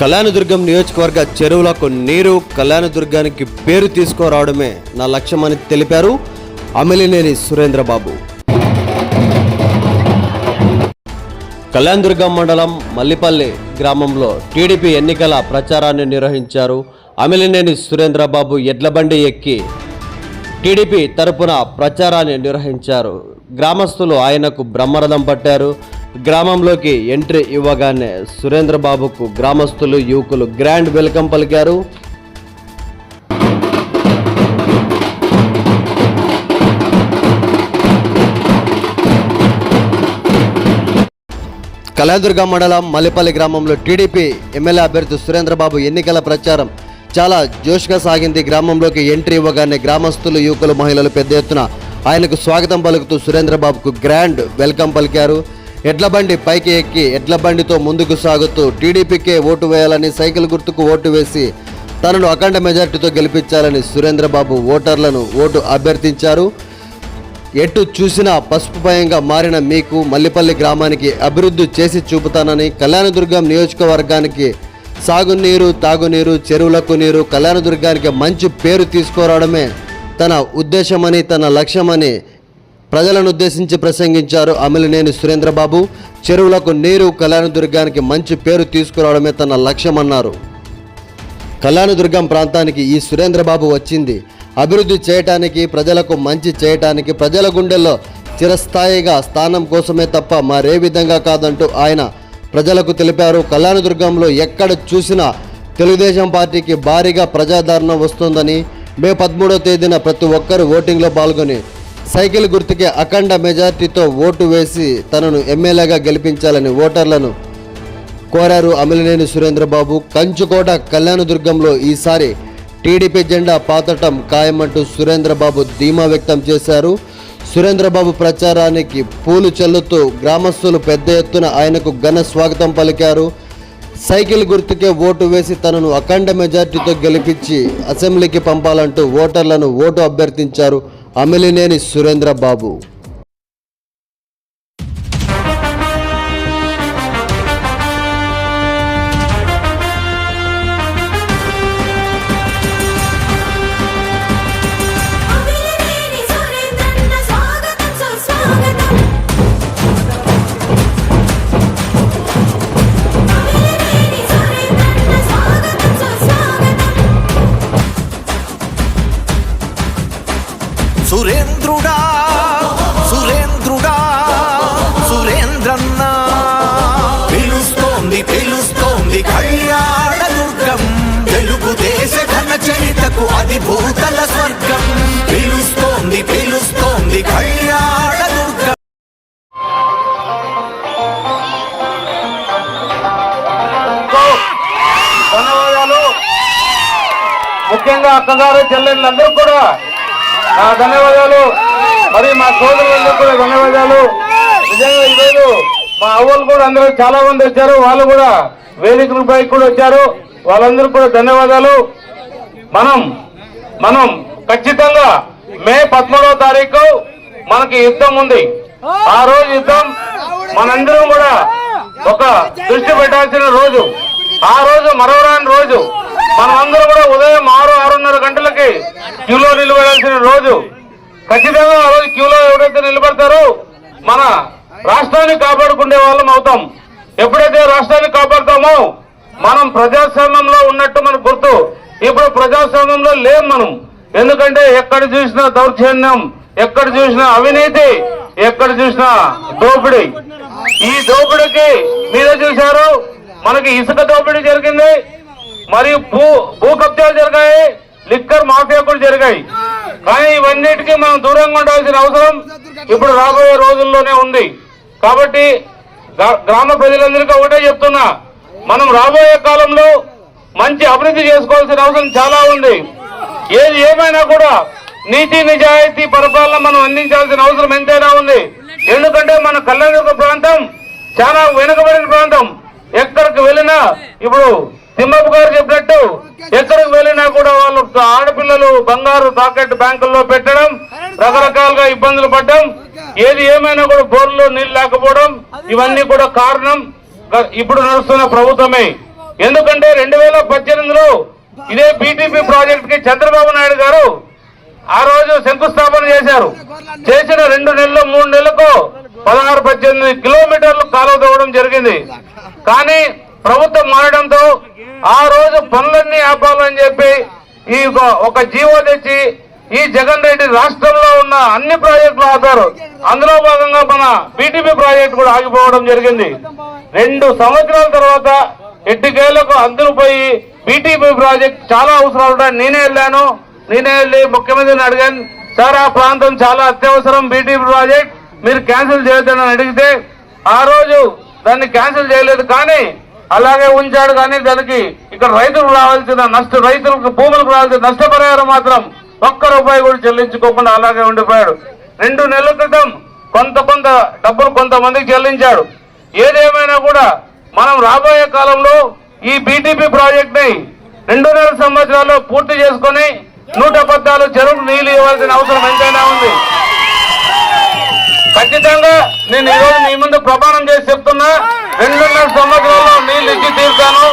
కళ్యాణదుర్గం నియోజకవర్గ చెరువులకు నీరు కళ్యాణదుర్గానికి పేరు తీసుకురావడమే నా లక్ష్యమని తెలిపారు అమిలినేని సురేంద్రబాబు. కళ్యాణదుర్గం మండలం మల్లిపల్లి గ్రామంలో టీడీపీ ఎన్నికల ప్రచారాన్ని నిర్వహించారు అమిలినేని సురేంద్రబాబు ఎడ్లబండి ఎక్కి టీడీపీ తరపున ప్రచారాన్ని నిర్వహించారు. గ్రామస్తులు ఆయనకు బ్రహ్మరథం పట్టారు. గ్రామంలోకి ఎంట్రీ ఇవ్వగానే సురేంద్రబాబుకు గ్రామస్తులు యువకులు గ్రాండ్ వెల్కమ్ పలికారు. కళాదుర్గ మండలం మల్లిపల్లి గ్రామంలో టీడీపీ ఎమ్మెల్యే అభ్యర్థి సురేంద్రబాబు ఎన్నికల ప్రచారం చాలా జోష్గా సాగింది. గ్రామంలోకి ఎంట్రీ ఇవ్వగానే గ్రామస్తులు యువకులు మహిళలు పెద్ద ఎత్తున ఆయనకు స్వాగతం పలుకుతూ సురేంద్రబాబుకు గ్రాండ్ వెల్కమ్ పలికారు. ఎడ్ల బండి పైకి ఎక్కి ఎడ్ల బండితో ముందుకు సాగుతూ టీడీపీకే ఓటు వేయాలని సైకిల్ గుర్తుకు ఓటు వేసి తనను అఖండ మెజార్టీతో గెలిపించాలని సురేంద్రబాబు ఓటర్లను ఓటు అభ్యర్థించారు. ఎటు చూసినా పసుపు భయంగా మారిన మీకు మల్లిపల్లి గ్రామానికి అభివృద్ధి చేసి చూపుతానని కళ్యాణదుర్గం నియోజకవర్గానికి సాగునీరు తాగునీరు చెరువులకు నీరు కళ్యాణదుర్గానికి మంచి పేరు తీసుకురావడమే తన ఉద్దేశమని తన లక్ష్యమని ప్రజలను ఉద్దేశించి ప్రసంగించారు అమిలినేని సురేంద్రబాబు. చెరువులకు నీరు కళ్యాణదుర్గానికి మంచి పేరు తీసుకురావడమే తన లక్ష్యమన్నారు. కళ్యాణదుర్గం ప్రాంతానికి ఈ సురేంద్రబాబు వచ్చింది. అభివృద్ధి చేయటానికి ప్రజలకు మంచి చేయటానికి ప్రజల గుండెల్లో చిరస్థాయిగా స్థానం కోసమే తప్ప మరే విధంగా కాదంటూ ఆయన ప్రజలకు తెలిపారు. కళ్యాణదుర్గంలో ఎక్కడ చూసినా తెలుగుదేశం పార్టీకి భారీగా ప్రజాదరణ వస్తుందని మే పదమూడవ తేదీన ప్రతి ఒక్కరూ ఓటింగ్లో పాల్గొని సైకిల్ గుర్తుకే అఖండ మెజార్టీతో ఓటు వేసి తనను ఎమ్మెల్యేగా గెలిపించాలని ఓటర్లను కోరారు అమిలినేని సురేంద్రబాబు. కంచుకోట కళ్యాణదుర్గంలో ఈసారి టీడీపీ జెండా పాతటం ఖాయమంటూ సురేంద్రబాబు ధీమా వ్యక్తం చేశారు. సురేంద్రబాబు ప్రచారానికి పూలు చల్లుతూ గ్రామస్తులు పెద్ద ఎత్తున ఆయనకు ఘన స్వాగతం పలికారు. సైకిల్ గుర్తుకే ఓటు వేసి తనను అఖండ మెజార్టీతో గెలిపించి అసెంబ్లీకి పంపాలంటూ ఓటర్లను ఓటు అభ్యర్థించారు. అమిలినేని సురేంద్రబాబు. అది భూతల స్వర్గం. పిలుస్తోంది పిలుస్తోంది కళ్యాణ ముఖ్యంగా అక్కగారు చెల్లెళ్ళందరూ కూడా నా ధన్యవాదాలు. మరి మా సోదరులందరూ కూడా ధన్యవాదాలు. నిజంగా ఈరోజు మా అవ్వలు కూడా అందరూ చాలా మంది వచ్చారు. వాళ్ళు కూడా వేదికలపై కూడా వచ్చారు. వాళ్ళందరూ కూడా ధన్యవాదాలు. మనం మనం ఖచ్చితంగా మే పదమూడవ తారీఖు మనకి యుద్ధం ఉంది. ఆ రోజు యుద్ధం మనందరం కూడా ఒక దృష్టి పెట్టాల్సిన రోజు. ఆ రోజు మరవరాని రోజు. మనమందరం కూడా ఉదయం ఆరు ఆరున్నర గంటలకి క్యూలో నిలబడాల్సిన రోజు. ఖచ్చితంగా ఆ రోజు క్యూలో ఎవరైతే నిలబడతారో మన రాష్ట్రాన్ని కాపాడుకునే వాళ్ళం అవుతాం. ఎప్పుడైతే రాష్ట్రాన్ని కాపాడుతామో మనం ప్రజాస్వామ్యంలో ఉన్నట్టు మనకు గుర్తు. ఇప్పుడు ప్రజాస్వామ్యంలో లేం మనం. ఎందుకంటే ఎక్కడ చూసినా దౌర్జన్యం ఎక్కడ చూసినా అవినీతి ఎక్కడ చూసినా దోపిడీ. ఈ దోపిడీకి మీరే చూశారు మనకి ఇసుక దోపిడీ జరిగింది మరియు భూ భూ కబ్జాలు జరిగాయి లిక్కర్ మాఫియా కూడా జరిగాయి. కానీ ఇవన్నిటికీ మనం దూరంగా ఉండాల్సిన అవసరం ఇప్పుడు రాబోయే రోజుల్లోనే ఉంది. కాబట్టి గ్రా- గ్రామ ప్రజలందరికీ ఒకటే చెప్తున్నా మనం రాబోయే కాలంలో మంచి అభివృద్ధి చేసుకోవాల్సిన అవసరం చాలా ఉంది. ఏది ఏమైనా కూడా నీతి నిజాయితీ పరిపాలన మనం అందించాల్సిన అవసరం ఎంతైనా ఉంది. ఎందుకంటే మన కళ్యాణ ప్రాంతం చాలా వెనుకబడిన ప్రాంతం. ఎక్కడికి వెళ్ళినా ఇప్పుడు తిమ్మప్ప గారు చెప్పినట్టు ఎక్కడికి వెళ్ళినా కూడా వాళ్ళు ఆడపిల్లలు బంగారు తాకెట్ బ్యాంకుల్లో పెట్టడం రకరకాలుగా ఇబ్బందులు పడడం ఏది ఏమైనా కూడా బోర్లో నీళ్ళు లేకపోవడం ఇవన్నీ కూడా కారణం. ఇప్పుడు నడుస్తున్న ప్రభుత్వమే. ఎందుకంటే రెండు వేల పద్దెనిమిదిలో ఇదే బీటీపీ ప్రాజెక్ట్కి చంద్రబాబు నాయుడు గారు ఆ రోజు శంకుస్థాపన చేశారు. చేసిన రెండు నెలలు మూడు నెలలకు పదహారు పద్దెనిమిది కిలోమీటర్లు కాలువ తవ్వడం జరిగింది. కానీ ప్రభుత్వం మారడంతో ఆ రోజు పనులన్నీ ఆపాలని చెప్పి ఈ ఒక- జీవో తెచ్చి ఈ జగన్ రెడ్డి రాష్ట్రంలో ఉన్న అన్ని ప్రాజెక్టులు ఆపారు. అందులో భాగంగా మన బీటీపీ ప్రాజెక్ట్ కూడా ఆగిపోవడం జరిగింది. రెండు సంవత్సరాల తర్వాత ఎట్టికేళ్ళకు అందరూ పోయి బీటీపీ ప్రాజెక్ట్ చాలా అవసరాలు ఉంటాయి. నేనే వెళ్ళాను. నేనే వెళ్ళి ముఖ్యమంత్రిని అడిగాను. సార్ ఆ ప్రాంతం చాలా అత్యవసరం బీటీపీ ప్రాజెక్ట్. మీరు క్యాన్సిల్ చేయొద్దని అడిగితే ఆ రోజు దాన్ని క్యాన్సిల్ చేయలేదు. కానీ అలాగే ఉంచాడు. కానీ దానికి ఇక్కడ రైతులకు రావాల్సిన నష్ట రైతులకు భూములకు రావాల్సిన నష్టపరిహారం మాత్రం ఒక్క రూపాయి కూడా చెల్లించుకోకుండా అలాగే ఉండిపోయాడు. రెండు నెలల క్రితం కొంత కొంత డబ్బులు కొంతమందికి చెల్లించాడు. ఏదేమైనా కూడా మనం రాబోయే కాలంలో ఈ బీటీపీ ప్రాజెక్ట్ని రెండున్నర సంవత్సరాల్లో పూర్తి చేసుకుని నూట పద్నాలుగు చెరువులు నీళ్ళు ఇవ్వాల్సిన అవసరం ఎంతైనా ఉంది. ఖచ్చితంగా నేను ఈరోజు మీ ముందు ప్రమాణం చేసి చెప్తున్నా రెండున్నర సంవత్సరాల్లో నీళ్ళు ఇచ్చి తీరుతాను.